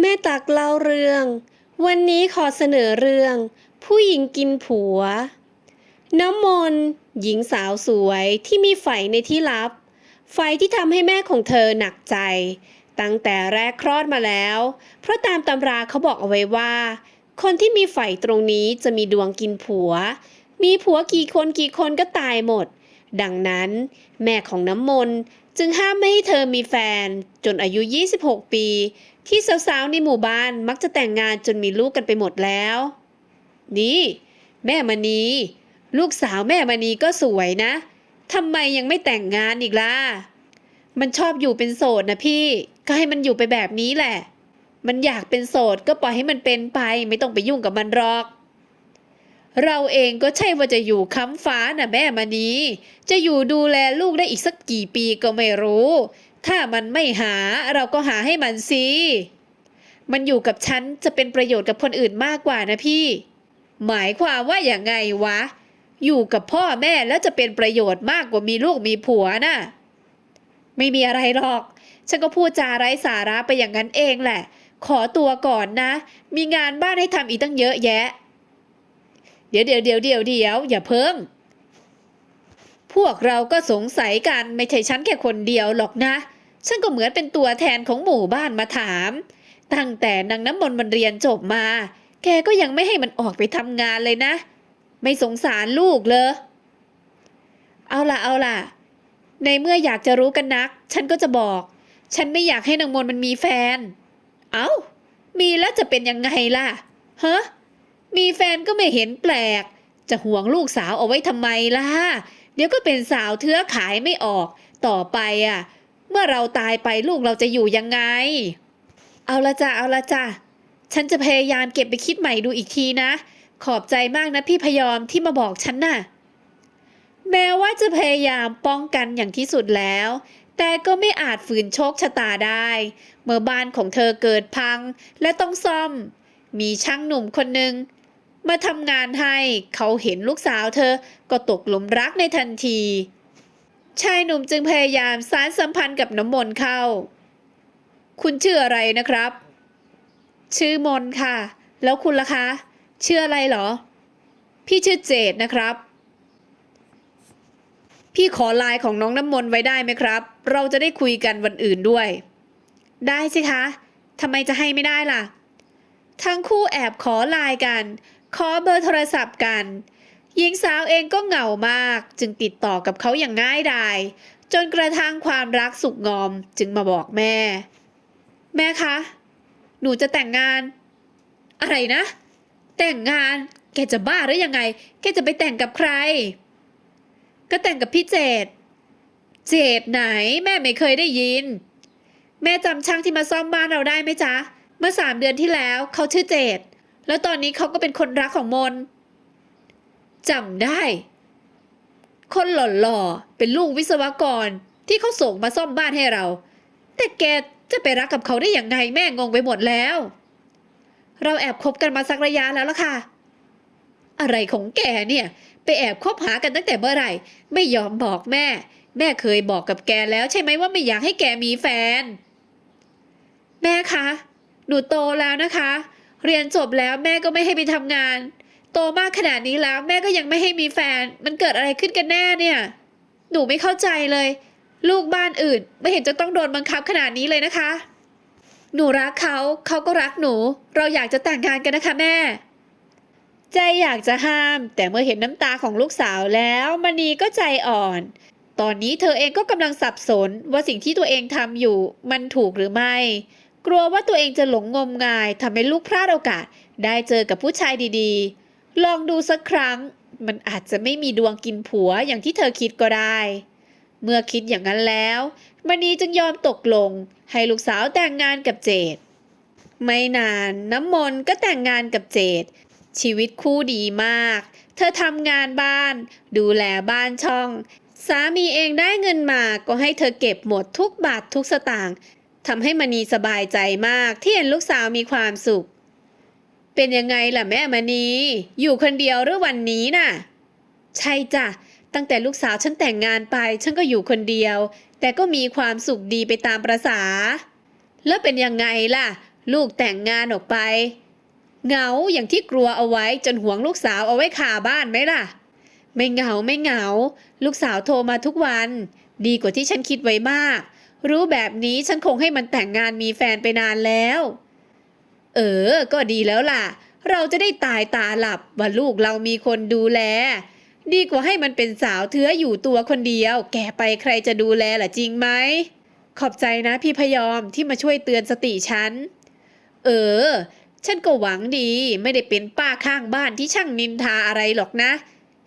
แม่ตักเล่าเรื่อง วันนี้ขอเสนอเรื่อง ผู้หญิงกินผัว น้ำมนต์หญิงสาวสวยที่มีไฝในที่ลับ ไฟที่ทำให้แม่ของเธอหนักใจ ตั้งแต่แรกคลอดมาแล้ว เพราะตามตำราเขาบอกเอาไว้ว่า คนที่มีไฝตรงนี้จะมีดวงกินผัว มีผัวกี่คนกี่คนก็ตายหมด ดังนั้น แม่ของน้ำมนต์จึงห้ามไม่ให้เธอมีแฟน จนอายุ 26 ปี ที่สาวๆในหมู่บ้านมักจะแต่งงานจนมีลูกกันไปหมดแล้ว นี่ แม่มณีลูกสาวแม่มณีก็สวยนะทำไมยังไม่แต่งงานอีกล่ะ มันชอบอยู่เป็นโสดนะพี่ ก็ให้มันอยู่ไปแบบนี้แหละ มันอยากเป็นโสดก็ปล่อยให้มันเป็นไป ไม่ต้องไปยุ่งกับมันหรอก เราเองก็ใช่ว่าจะอยู่ค้ำฟ้านะแม่มณีจะอยู่ดูแลลูกได้อีกสักกี่ปีก็ไม่รู้ ถ้ามันไม่หาเราก็หาให้มันสิ มันอยู่กับฉันจะเป็นประโยชน์กับคนอื่นมากกว่านะพี่ หมายความว่าอย่างไงวะ อยู่กับพ่อแม่แล้วจะเป็นประโยชน์มากกว่ามีลูกมีผัวน่ะ ไม่มีอะไรหรอก ฉันก็พูดจาไร้สาระไปอย่างนั้นเองแหละ ขอตัวก่อนนะ มีงานบ้านให้ทำอีกตั้งเยอะแยะ เดี๋ยวเดี๋ยวเดี๋ยวเดี๋ยวเดี๋ยวอย่าเพิ่งพวกเราก็สงสัยกันไม่ใช่ฉันแค่คนเดียวหรอกนะ ฉันก็เหมือนเป็นตัวแทนของหมู่บ้านมาถาม ตั้งแต่นางน้ำมนต์มันเรียนจบมา แกก็ยังไม่ให้มันออกไปทำงานเลยนะ ไม่สงสารลูกเลยเอาล่ะเอาล่ะ ในเมื่ออยากจะรู้กันนัก ฉันก็จะบอก ฉันไม่อยากให้นางมนต์มันมีแฟน เอา้า มีแล้วจะเป็นยังไงล่ะฮะมีแฟนก็ไม่เห็นแปลก จะห่วงลูกสาวเอาไว้ทำไมล่ะ เดี๋ยวก็เป็นสาวเทื้อขายไม่ออก ต่อไปอะ เมื่อเราตายไปลูกเราจะอยู่ยังไง เอาละจ้ะเอาละจ้ะฉันจะพยายามเก็บไปคิดใหม่ดูอีกทีนะ ขอบใจมากนะพี่พยอมที่มาบอกฉันน่ะ แม้ว่าจะพยายามป้องกันอย่างที่สุดแล้ว แต่ก็ไม่อาจฝืนโชคชะตาได้ เมื่อบ้านของเธอเกิดพังและต้องซ่อม มีช่างหนุ่มคนหนึ่งมาทำงานให้เขาเห็นลูกสาวเธอก็ตกหลุมรักในทันที ชายหนุ่มจึงพยายามสานสัมพันธ์กับน้ำมนต์เข้า คุณชื่ออะไรนะครับ ชื่อมนค่ะ แล้วคุณล่ะคะชื่ออะไรเหรอ พี่ชื่อเจดนะครับ พี่ขอไลน์ของน้องน้ำมนต์ไว้ได้ไหมครับ เราจะได้คุยกันวันอื่นด้วย ได้สิคะทำไมจะให้ไม่ได้ล่ะ ทั้งคู่แอบขอไลน์กัน ขอเบอร์โทรศัพท์กัน หญิงสาวเองก็เหงามาก จึงติดต่อกับเขาอย่างง่ายดายจนกระทั่งความรักสุกงอมจึงมาบอกแม่ แม่คะ หนูจะแต่งงาน อะไรนะ แต่งงาน แกจะบ้าหรือยังไง แกจะไปแต่งกับใคร ก็แต่งกับพี่เจดเจดไหน แม่ไม่เคยได้ยิน แม่จำช่างที่มาซ่อมบ้านเราได้ไหมจ๊ะ เมื่อสามเดือนที่แล้วเขาชื่อเจดแล้วตอนนี้เขาก็เป็นคนรักของมน จำได้ คนหล่อๆเป็นลูกวิศวกรที่เขาส่งมาซ่อมบ้านให้เรา แต่แกจะไปรักกับเขาได้อย่างไงแม่งงไปหมดแล้ว เราแอบคบกันมาสักระยะแล้วล่ะค่ะ อะไรของแกเนี่ย ไปแอบคบหากันตั้งแต่เมื่อไหร่ ไม่ยอมบอกแม่ แม่เคยบอกกับแกแล้วใช่ไหมว่าไม่อยากให้แกมีแฟน แม่คะหนูโตแล้วนะคะ เรียนจบแล้วแม่ก็ไม่ให้ไปทำงาน โตมากขนาดนี้แล้วแม่ก็ยังไม่ให้มีแฟน มันเกิดอะไรขึ้นกันแน่เนี่ย หนูไม่เข้าใจเลย ลูกบ้านอื่น ไม่เห็นจะต้องโดนบังคับขนาดนี้เลยนะคะ หนูรักเขาเขาก็รักหนู เราอยากจะแต่งงานกันนะคะแม่ ใจอยากจะห้าม แต่เมื่อเห็นน้ำตาของลูกสาวแล้วมณีก็ใจอ่อน ตอนนี้เธอเองก็กำลังสับสนว่าสิ่งที่ตัวเองทำอยู่ มันถูกหรือไม่ กลัวว่าตัวเองจะหลงงมงายทำให้ลูกพลาดโอกาส ได้เจอกับผู้ชายดีๆ ลองดูสักครั้ง มันอาจจะไม่มีดวงกินผัวอย่างที่เธอคิดก็ได้ เมื่อคิดอย่างนั้นแล้วมณีจึงยอมตกลง ให้ลูกสาวแต่งงานกับเจด ไม่นานน้ำมนต์ก็แต่งงานกับเจด ชีวิตคู่ดีมาก เธอทำงานบ้าน ดูแลบ้านช่อง สามีเองได้เงินมาก็ให้เธอเก็บหมดทุกบาททุกสตางค์ทำให้มณีสบายใจมากที่เห็นลูกสาวมีความสุข เป็นยังไงล่ะแม่มณีอยู่คนเดียวหรือวันนี้น่ะ ใช่จ้ะ ตั้งแต่ลูกสาวฉันแต่งงานไป ฉันก็อยู่คนเดียว แต่ก็มีความสุขดีไปตามประษา แล้วเป็นยังไงล่ะ ลูกแต่งงานออกไป เหงาอย่างที่กลัวเอาไว้จนห่วงลูกสาวเอาไว้คาบ้านไหมล่ะ ไม่เหงาไม่เหงา ลูกสาวโทรมาทุกวัน ดีกว่าที่ฉันคิดไว้มาก รู้แบบนี้ฉันคงให้มันแต่งงานมีแฟนไปนานแล้ว เออ ก็ดีแล้วล่ะ เราจะได้ตายตาหลับว่าลูกเรามีคนดูแล ดีกว่าให้มันเป็นสาวเทื้ออยู่ตัวคนเดียว แกไปใครจะดูแลล่ะจริงไหม ขอบใจนะพี่พยอมที่มาช่วยเตือนสติฉัน เออ ฉันก็หวังดีไม่ได้เป็นป้าข้างบ้านที่ช่างนินทาอะไรหรอกนะ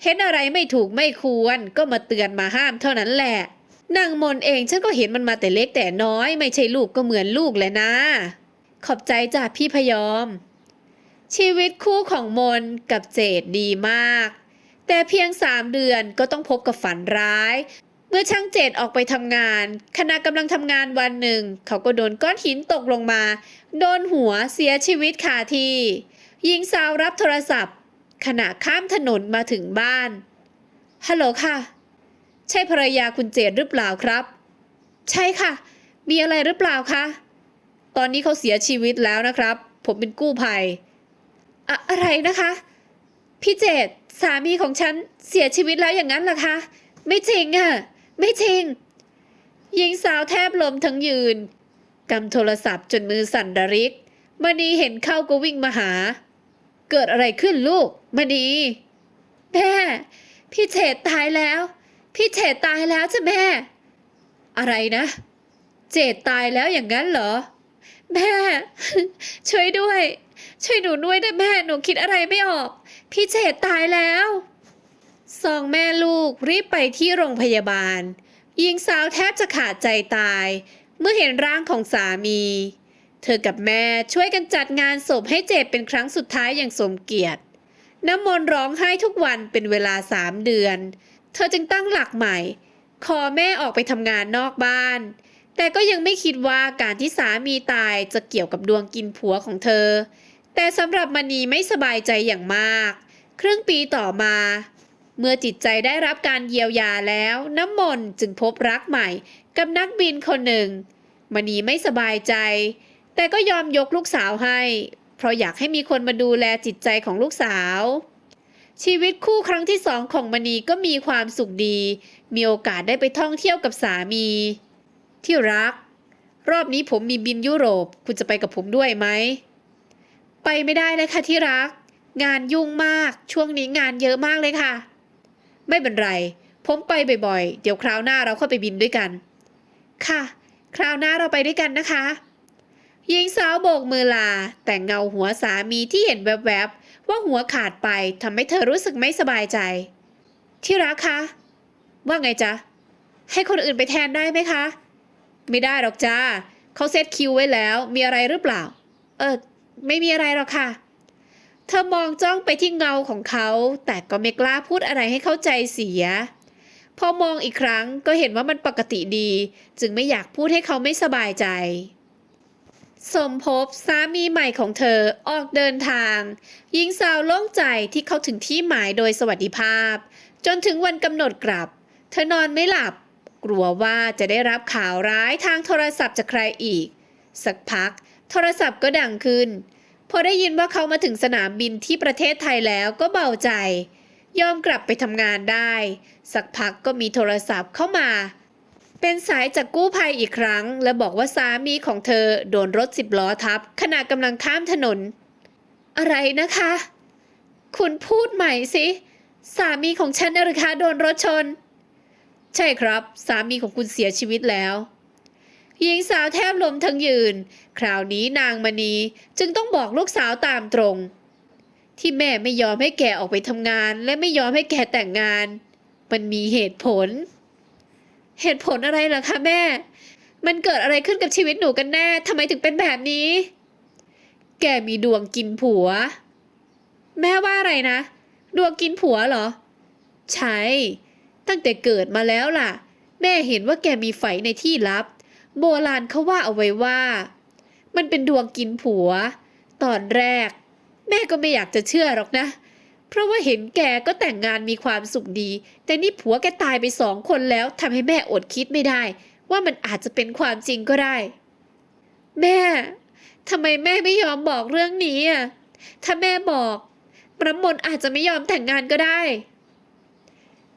เห็นอะไรไม่ถูกไม่ควรก็มาเตือนมาห้ามเท่านั้นแหละนางมนเองฉันก็เห็นมันมาแต่เล็กแต่น้อย ไม่ใช่ลูกก็เหมือนลูกแหละนะ ขอบใจจ้ะพี่พยอม ชีวิตคู่ของมนกับเจดดีมาก แต่เพียงสามเดือนก็ต้องพบกับฝันร้าย เมื่อช่างเจดออกไปทำงาน ขณะกำลังทำงานวันหนึ่ง เขาก็โดนก้อนหินตกลงมา โดนหัวเสียชีวิตคาที่หญิงสาวรับโทรศัพท์ ขณะข้ามถนนมาถึงบ้านฮัลโหลค่ะ ใช่ภรรยาคุณเจดหรือเปล่าครับ ใช่ค่ะ มีอะไรหรือเปล่าคะ ตอนนี้เขาเสียชีวิตแล้วนะครับ ผมเป็นกู้ภัยอะอะไรนะคะ พี่เจดสามีของฉันเสียชีวิตแล้วอย่างนั้นเหรอคะ ไม่จริงอะไม่จริง หญิงสาวแทบล้มทั้งยืนกำโทรศัพท์จนมือสั่นระริกมณีเห็นเข้าก็วิ่งมาหา เกิดอะไรขึ้นลูกมณีแม่ พี่เฉดตายแล้ว พี่เฉดตายแล้วจ้ะแม่ อะไรนะ เจดตายแล้วอย่างนั้นเหรอ แม่ ช่วยด้วย ช่วยหนูด้วยนะแม่หนูคิดอะไรไม่ออก พี่เจดตายแล้วสองแม่ลูกรีบไปที่โรงพยาบาลหญิงสาวแทบจะขาดใจตาย เมื่อเห็นร่างของสามี เธอกับแม่ช่วยกันจัดงานศพให้เจดเป็นครั้งสุดท้ายอย่างสมเกียรติ น้ำมนต์ร้องไห้ทุกวันเป็นเวลาสามเดือน เธอจึงตั้งหลักใหม่ ขอแม่ออกไปทำงานนอกบ้าน แต่ก็ยังไม่คิดว่าการที่สามีตายจะเกี่ยวกับดวงกินผัวของเธอ แต่สำหรับมณีไม่สบายใจอย่างมาก ครึ่งปีต่อมา เมื่อจิตใจได้รับการเยียวยาแล้ว น้ำมนต์จึงพบรักใหม่กับนักบินคนหนึ่ง มณีไม่สบายใจ แต่ก็ยอมยกลูกสาวให้ เพราะอยากให้มีคนมาดูแลจิตใจของลูกสาวชีวิตคู่ครั้งที่สองของมณีก็มีความสุขดี มีโอกาสได้ไปท่องเที่ยวกับสามี ที่รัก รอบนี้ผมมีบินยุโรป คุณจะไปกับผมด้วยไหม ไปไม่ได้เลยค่ะที่รัก งานยุ่งมาก ช่วงนี้งานเยอะมากเลยค่ะ ไม่เป็นไร ผมไปบ่อยๆ เดี๋ยวคราวหน้าเราค่อยไปบินด้วยกัน ค่ะ คราวหน้าเราไปด้วยกันนะคะหญิงสาวโบกมือลา แต่เงาหัวสามีที่เห็นแวบๆ ว่าหัวขาดไปทำให้เธอรู้สึกไม่สบายใจ ที่รักคะ ว่าไงจ๊ะ ให้คนอื่นไปแทนได้ไหมคะ ไม่ได้หรอกจ้าเขาเซตคิวไว้แล้ว มีอะไรหรือเปล่า เออ ไม่มีอะไรหรอกค่ะ เธอมองจ้องไปที่เงาของเขา แต่ก็ไม่กล้าพูดอะไรให้เข้าใจเสีย พอมองอีกครั้งก็เห็นว่ามันปกติดี จึงไม่อยากพูดให้เขาไม่สบายใจ สมภพสามีใหม่ของเธอออกเดินทางหญิงสาวโล่งใจที่เขาถึงที่หมายโดยสวัสดิภาพ จนถึงวันกำหนดกลับ เธอนอนไม่หลับ กลัวว่าจะได้รับข่าวร้ายทางโทรศัพท์จากใครอีก สักพัก โทรศัพท์ก็ดังขึ้น พอได้ยินว่าเขามาถึงสนามบินที่ประเทศไทยแล้วก็เบาใจ ยอมกลับไปทำงานได้ สักพักก็มีโทรศัพท์เข้ามา เป็นสายจากกู้ภัยอีกครั้ง และบอกว่าสามีของเธอโดนรถสิบล้อทับขณะกำลังข้ามถนน อะไรนะคะ คุณพูดใหม่สิสามีของฉันนะหรือคะโดนรถชน ใช่ครับ สามีของคุณเสียชีวิตแล้ว หญิงสาวแทบล้มทั้งยืน คราวนี้นางมณีจึงต้องบอกลูกสาวตามตรง ที่แม่ไม่ยอมให้แกออกไปทำงาน และไม่ยอมให้แกแต่งงาน มันมีเหตุผล เหตุผลอะไรล่ะคะแม่ มันเกิดอะไรขึ้นกับชีวิตหนูกันแน่ทำไมถึงเป็นแบบนี้ แกมีดวงกินผัว แม่ว่าอะไรนะ ดวงกินผัวเหรอ ใช่ ตั้งแต่เกิดมาแล้วล่ะ แม่เห็นว่าแกมีไฝในที่ลับ โบราณเขาว่าเอาไว้ว่า มันเป็นดวงกินผัว ตอนแรก แม่ก็ไม่อยากจะเชื่อหรอกนะ เพราะว่าเห็นแกก็แต่งงานมีความสุขดี แต่นี่ผัวแกตายไปสองคนแล้วทำให้แม่อดคิดไม่ได้ ว่ามันอาจจะเป็นความจริงก็ได้ แม่ทำไมแม่ไม่ยอมบอกเรื่องนี้อะถ้าแม่บอกน้ำมนอาจจะไม่ยอมแต่งงานก็ได้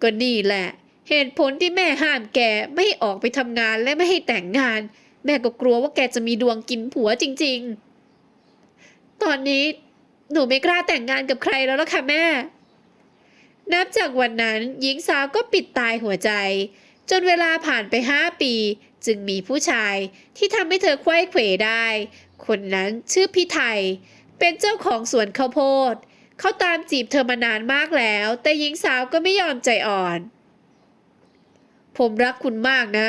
ก็นี่แหละ เหตุผลที่แม่ห้ามแกไม่ให้ออกไปทำงานและไม่ให้แต่งงาน แม่ก็กลัวว่าแกจะมีดวงกินผัวจริง ๆ ตอนนี้หนูไม่กล้าแต่งงานกับใครแล้วล่ะค่ะแม่ นับจากวันนั้นหญิงสาวก็ปิดตายหัวใจ จนเวลาผ่านไปห้าปี จึงมีผู้ชายที่ทำให้เธอไขว้เขวได้ คนนั้นชื่อพี่ไทย เป็นเจ้าของสวนข้าวโพด เขาตามจีบเธอมานานมากแล้ว แต่หญิงสาวก็ไม่ยอมใจอ่อน ผมรักคุณมากนะ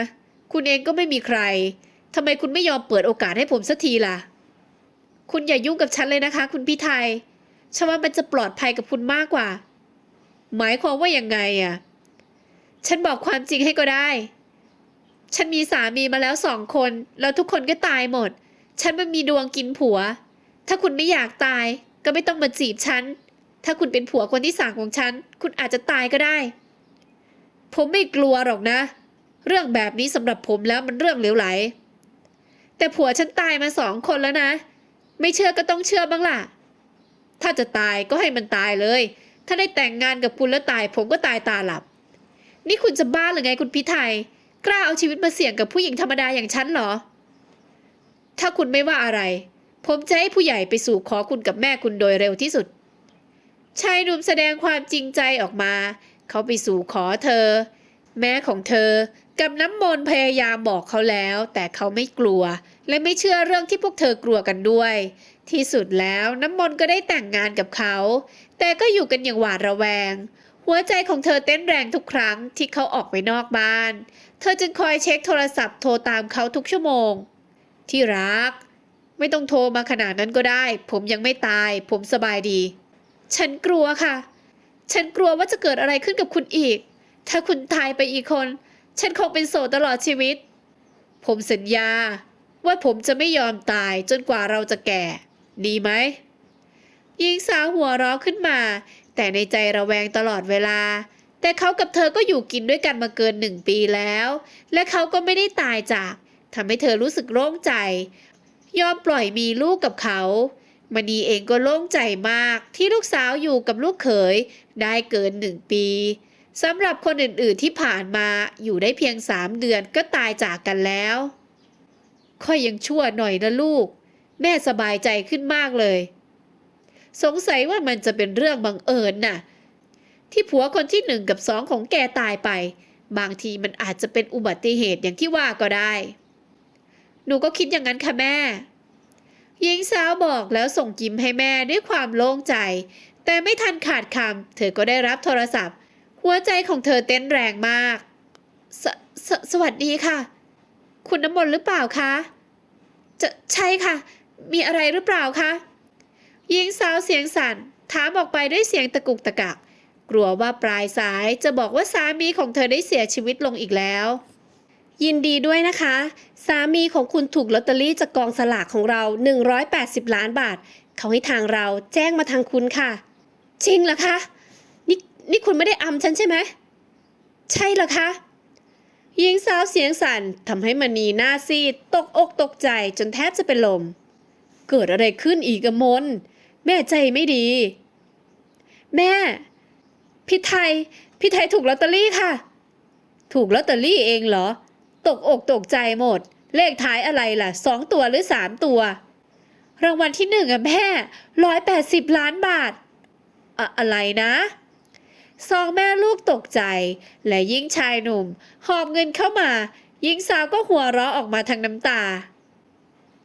คุณเองก็ไม่มีใครทำไมคุณไม่ยอมเปิดโอกาสให้ผมสักทีล่ะ คุณอย่ายุ่งกับฉันเลยนะคะ คุณพี่ไทยฉันว่ามันจะปลอดภัยกับคุณมากกว่า หมายความว่ายังไงอะ ฉันบอกความจริงให้ก็ได้ ฉันมีสามีมาแล้วสองคน แล้วทุกคนก็ตายหมด ฉันมันมีดวงกินผัว ถ้าคุณไม่อยากตายก็ไม่ต้องมาจีบฉัน ถ้าคุณเป็นผัวคนที่สามของฉัน คุณอาจจะตายก็ได้ ผมไม่กลัวหรอกนะ เรื่องแบบนี้สำหรับผมแล้วมันเรื่องเหลวไหล แต่ผัวฉันตายมาสองคนแล้วนะ ไม่เชื่อก็ต้องเชื่อบ้างล่ะ ถ้าจะตายก็ให้มันตายเลย ถ้าได้แต่งงานกับคุณแล้วตาย ผมก็ตายตาหลับ นี่คุณจะบ้าหรือไงคุณพี่ไทยกล้าเอาชีวิตมาเสี่ยงกับผู้หญิงธรรมดาอย่างฉันเหรอ ถ้าคุณไม่ว่าอะไร ผมจะให้ผู้ใหญ่ไปสู่ขอคุณกับแม่คุณโดยเร็วที่สุด ชายหนุ่มแสดงความจริงใจออกมา เขาไปสู่ขอเธอ แม่ของเธอกับน้ำมนต์พยายามบอกเขาแล้ว แต่เขาไม่กลัว และไม่เชื่อเรื่องที่พวกเธอกลัวกันด้วย ที่สุดแล้วน้ำมนต์ก็ได้แต่งงานกับเขา แต่ก็อยู่กันอย่างหวาดระแวง หัวใจของเธอเต้นแรงทุกครั้งที่เขาออกไปนอกบ้าน เธอจึงคอยเช็คโทรศัพท์โทรตามเขาทุกชั่วโมง ที่รัก ไม่ต้องโทรมาขนาดนั้นก็ได้ ผมยังไม่ตาย ผมสบายดี ฉันกลัวค่ะ ฉันกลัวว่าจะเกิดอะไรขึ้นกับคุณอีก ถ้าคุณตายไปอีกคน ฉันคงเป็นโสดตลอดชีวิต ผมสัญญา ว่าผมจะไม่ยอมตายจนกว่าเราจะแก่ ดีไหมหญิงสาวหัวเราะขึ้นมา แต่ในใจระแวงตลอดเวลา แต่เขากับเธอก็อยู่กินด้วยกันมาเกินหนึ่งปีแล้ว และเขาก็ไม่ได้ตายจากทำให้เธอรู้สึกโล่งใจ ยอมปล่อยมีลูกกับเขา มณีเองก็โล่งใจมากที่ลูกสาวอยู่กับลูกเขยได้เกินหนึ่งปีสำหรับคนอื่นๆที่ผ่านมาอยู่ได้เพียงสามเดือนก็ตายจากกันแล้วค่อยยังชั่วหน่อยนะลูก แม่สบายใจขึ้นมากเลย สงสัยว่ามันจะเป็นเรื่องบังเอิญน่ะ ที่ผัวคนที่หนึ่งกับสองของแกตายไป บางทีมันอาจจะเป็นอุบัติเหตุอย่างที่ว่าก็ได้ หนูก็คิดอย่างนั้นค่ะแม่ หญิงสาวบอกแล้วส่งยิ้มให้แม่ด้วยความโล่งใจ แต่ไม่ทันขาดคำเธอก็ได้รับโทรศัพท์ หัวใจของเธอเต้นแรงมากสสสวัสดีค่ะ คุณน้ำมนต์หรือเปล่าคะจะใช่ค่ะ มีอะไรหรือเปล่าคะหญิงสาวเสียงสั่นถามออกไปด้วยเสียงตะกุกตะกัก กลัวว่าปลายสายจะบอกว่าสามีของเธอได้เสียชีวิตลงอีกแล้ว ยินดีด้วยนะคะ สามีของคุณถูกลอตเตอรี่จากกองสลากของเรา 180 ล้านบาท เขาให้ทางเราแจ้งมาทางคุณค่ะ จริงเหรอคะ นี่นี่คุณไม่ได้อำฉันใช่ไหม ใช่เหรอคะหญิงสาวเสียงสั่นทำให้มณีหน้าซีด ตกอกตกใจจนแทบจะเป็นลม เกิดอะไรขึ้นอีกอะมน แม่ใจไม่ดี แม่ พี่ไทย พี่ไทยถูกลอตเตอรี่ค่ะ ถูกลอตเตอรี่เองเหรอ ตกอกตกใจหมด เลขท้ายอะไรล่ะสองตัวหรือสามตัว รางวัลที่หนึ่งอะแม่ร้อยแปดสิบล้านบาทอะอะไรนะสองแม่ลูกตกใจ และยิ่งชายหนุ่ม หอบเงินเข้ามายิ่งสาวก็หัวเราะออกมาทางน้ำตา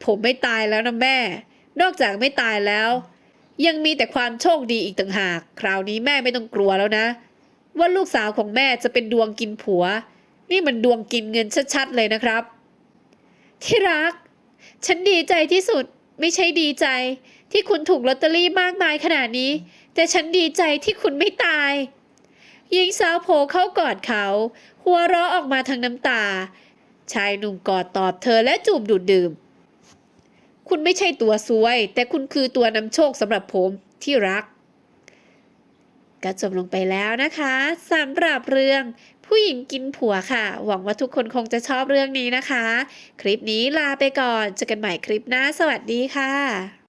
ผมไม่ตายแล้วนะแม่ นอกจากไม่ตายแล้ว ยังมีแต่ความโชคดีอีกต่างหาก คราวนี้แม่ไม่ต้องกลัวแล้วนะ ว่าลูกสาวของแม่จะเป็นดวงกินผัว นี่มันดวงกินเงินชัดๆเลยนะครับ ที่รัก ฉันดีใจที่สุดไม่ใช่ดีใจ ที่คุณถูกลอตเตอรี่มากมายขนาดนี้ แต่ฉันดีใจที่คุณไม่ตายหญิงสาวโผล่เข้ากอดเขา หัวเราะออกมาทางน้ำตา ชายหนุ่มกอดตอบเธอและจูบดูดดื่ม คุณไม่ใช่ตัวซวย แต่คุณคือตัวนำโชคสำหรับผมที่รักก็จบลงไปแล้วนะคะสำหรับเรื่อง ผู้หญิงกินผัวค่ะ หวังว่าทุกคนคงจะชอบเรื่องนี้นะคะ คลิปนี้ลาไปก่อนเจอกันใหม่คลิปหน้าสวัสดีค่ะ